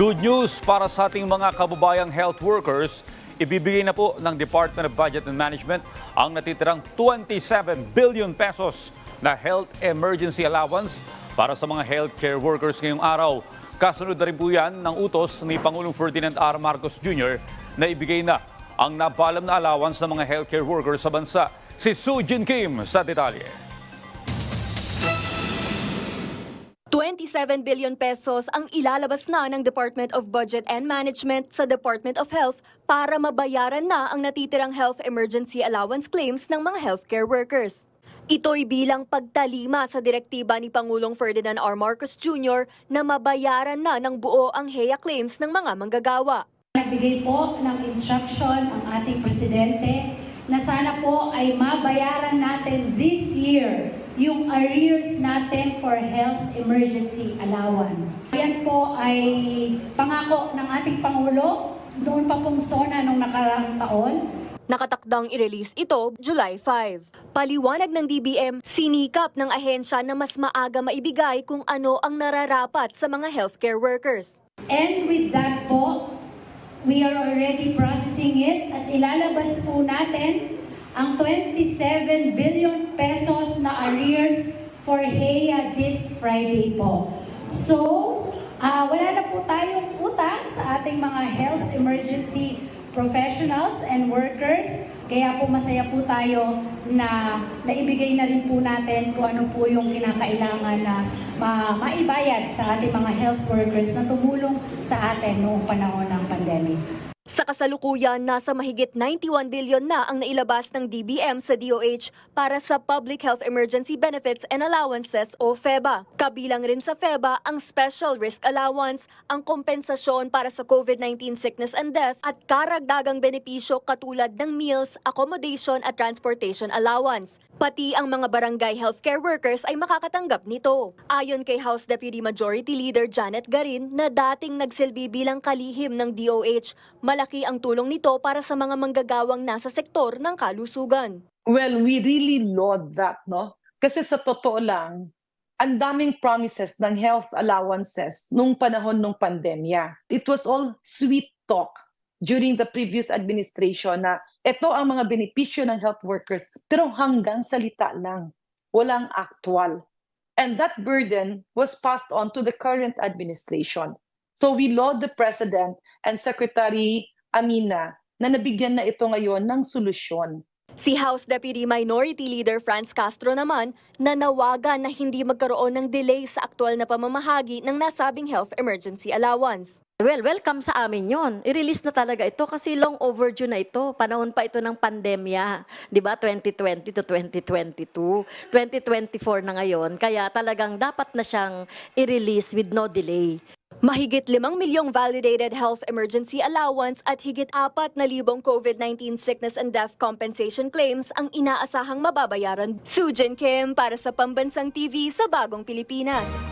Good news para sa ating mga kababayang health workers. Ibibigay na po ng Department of Budget and Management ang natitirang 27 billion pesos na health emergency allowance para sa mga healthcare workers ngayong araw. Kasunod na rin po yan ng utos ni Pangulong Ferdinand R. Marcos Jr. na ibigay na ang nabalam na allowance ng mga healthcare workers sa bansa. Si Soo Jin Kim sa detalye. 27 billion pesos ang ilalabas na ng Department of Budget and Management sa Department of Health para mabayaran na ang natitirang health emergency allowance claims ng mga healthcare workers. Ito'y bilang pagtalima sa direktiba ni Pangulong Ferdinand R. Marcos Jr. na mabayaran na ng buo ang HEA claims ng mga manggagawa. Nagbigay po ng instruction ang ating presidente na sana po ay mabayaran natin this year yung arrears natin for health emergency allowance. Yan po ay pangako ng ating Pangulo doon pa pong SONA nung nakaraang taon. Nakatakdang i-release ito July 5. Paliwanag ng DBM, sinikap ng ahensya na mas maaga maibigay kung ano ang nararapat sa mga healthcare workers. And with that po, we are already processing it at ilalabas po natin ang 27 billion pesos na arrears for HEA this Friday po. So, ah, wala na po tayong utang sa ating mga health emergency professionals and workers. Kaya po masaya po tayo na naibigay na rin po natin kung ano po yung kinakailangan na ma- maibayad sa ating mga health workers na tumulong sa atin noong panahon ng pandemic. Sa kasalukuyan, nasa mahigit 91 billion na ang nailabas ng DBM sa DOH para sa Public Health Emergency Benefits and Allowances o FEBA. Kabilang rin sa FEBA ang Special Risk Allowance, ang kompensasyon para sa COVID-19 sickness and death at karagdagang benepisyo katulad ng meals, accommodation at transportation allowance. Pati ang mga barangay healthcare workers ay makakatanggap nito. Ayon kay House Deputy Majority Leader Janet Garin na dating nagsilbi bilang kalihim ng DOH, malaki ang tulong nito para sa mga manggagawang nasa sektor ng kalusugan. Well, we really laud that, no? Kasi sa totoo lang, ang daming promises ng health allowances nung panahon ng pandemya. It was all sweet talk during the previous administration na ito ang mga benepisyo ng health workers, pero hanggang salita lang, walang actual. And that burden was passed on to the current administration. So we laud the President and Secretary Amina na nabigyan na ito ngayon ng solusyon. Si House Deputy Minority Leader Franz Castro naman nanawagan na hindi magkaroon ng delay sa aktual na pamamahagi ng nasabing health emergency allowance. Well, welcome sa amin yon. I-release na talaga ito kasi long overdue na ito. Panahon pa ito ng pandemya. Di ba? 2020 to 2022. 2024 na ngayon. Kaya talagang dapat na siyang i-release with no delay. Mahigit 5 milyong validated health emergency allowance at higit 4 na libong COVID-19 sickness and death compensation claims ang inaasahang mababayaran. Sujin Kim para sa Pambansang TV sa Bagong Pilipinas.